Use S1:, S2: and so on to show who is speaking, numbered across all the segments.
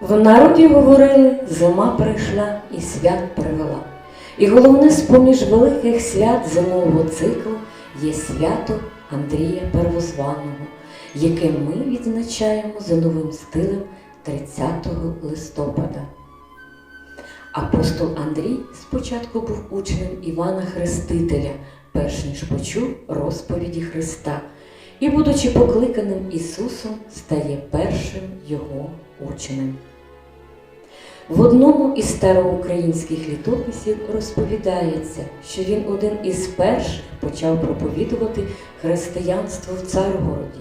S1: В народі говорили, зима прийшла і свят привела. І головне з-поміж великих свят зимового циклу є свято Андрія Первозваного, яке ми відзначаємо за новим стилем 30 листопада. Апостол Андрій спочатку був учнем Івана Хрестителя, перш ніж почув розповіді Христа, і, будучи покликаним Ісусом, стає першим його учнем. В одному із староукраїнських літописів розповідається, що він один із перших почав проповідувати християнство в Царгороді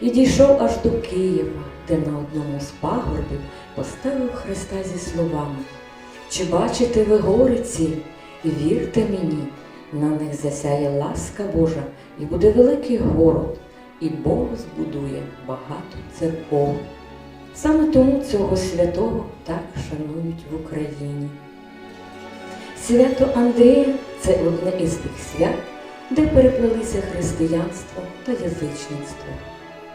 S1: і дійшов аж до Києва, де на одному з пагорбів поставив Христа зі словами Чи бачите ви гори ці, і вірте мені, на них засяє ласка Божа, і буде великий город, і Бог збудує багато церков. Саме тому цього святого так шанують в Україні. Свято Андрія це одне із тих свят, де переплелися християнство та язичництво.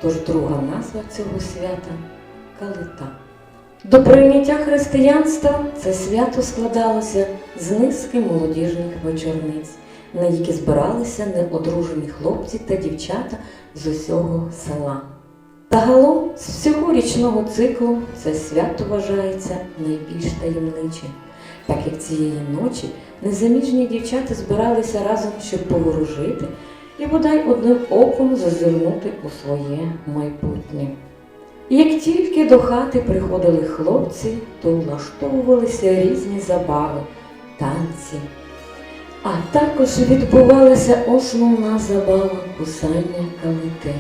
S1: Тож друга назва цього свята калита. До прийняття християнства це свято складалося з низки молодіжних вечорниць, на які збиралися неодружені хлопці та дівчата з усього села. Загалом з всього річного циклу це свято вважається найбільш таємничим, так як цієї ночі незаміжні дівчата збиралися разом, щоб поворожити і бодай одним оком зазирнути у своє майбутнє. Як тільки до хати приходили хлопці, то влаштовувалися різні забави, танці. А також відбувалася основна забава кусання калити.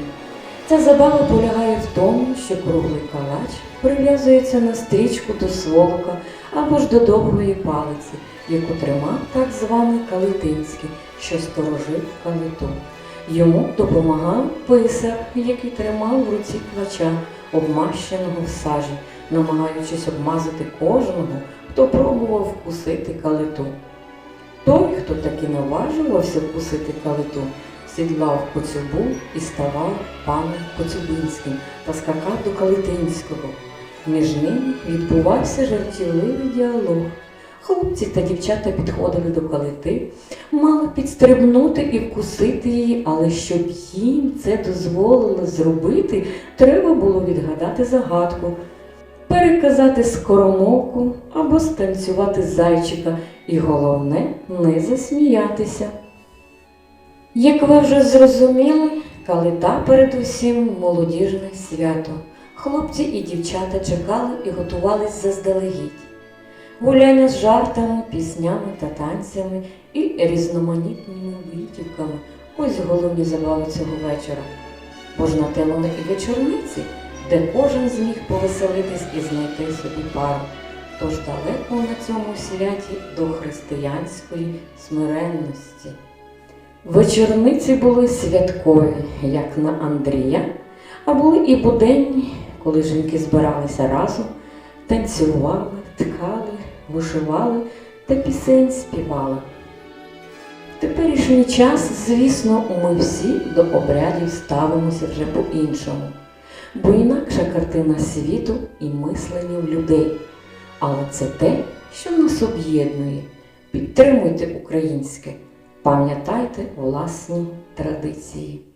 S1: Ця забава полягає в тому, що круглий калач прив'язується на стрічку до сволока або ж до довгої палиці, яку тримав так званий Калитинський, що сторожив калиту. Йому допомагав писар, який тримав в руці квача, обмащеного в сажі, намагаючись обмазати кожного, хто пробував вкусити калиту. Той, хто таки наважувався вкусити калиту, сідлав коцюбу і ставав паном Коцюбинським та скакав до Калитинського. Між ними відбувався жартівливий діалог. Хлопці та дівчата підходили до калити, мали підстрибнути і вкусити її, але щоб їм це дозволило зробити, треба було відгадати загадку, переказати скоромовку або станцювати зайчика, і головне не засміятися. Як ви вже зрозуміли, калита передусім молодіжне свято. Хлопці і дівчата чекали і готувались заздалегідь. Гуляння з жартами, піснями та танцями і різноманітними витівками ось головні забави цього вечора. Бо ж і вечорниці, де кожен зміг повеселитись і знайти собі пару. Тож далеко на цьому святі до християнської смиренності. Вечорниці були святкові, як на Андрія, а були і буденні, коли жінки збиралися разом, танцювали, ткали, вишивали та пісень співали. В теперішній час, звісно, ми всі до обрядів ставимося вже по-іншому, бо інакша картина світу і мислення в людей. Але це те, що нас об'єднує. Підтримуйте українське. Пам'ятайте власні традиції.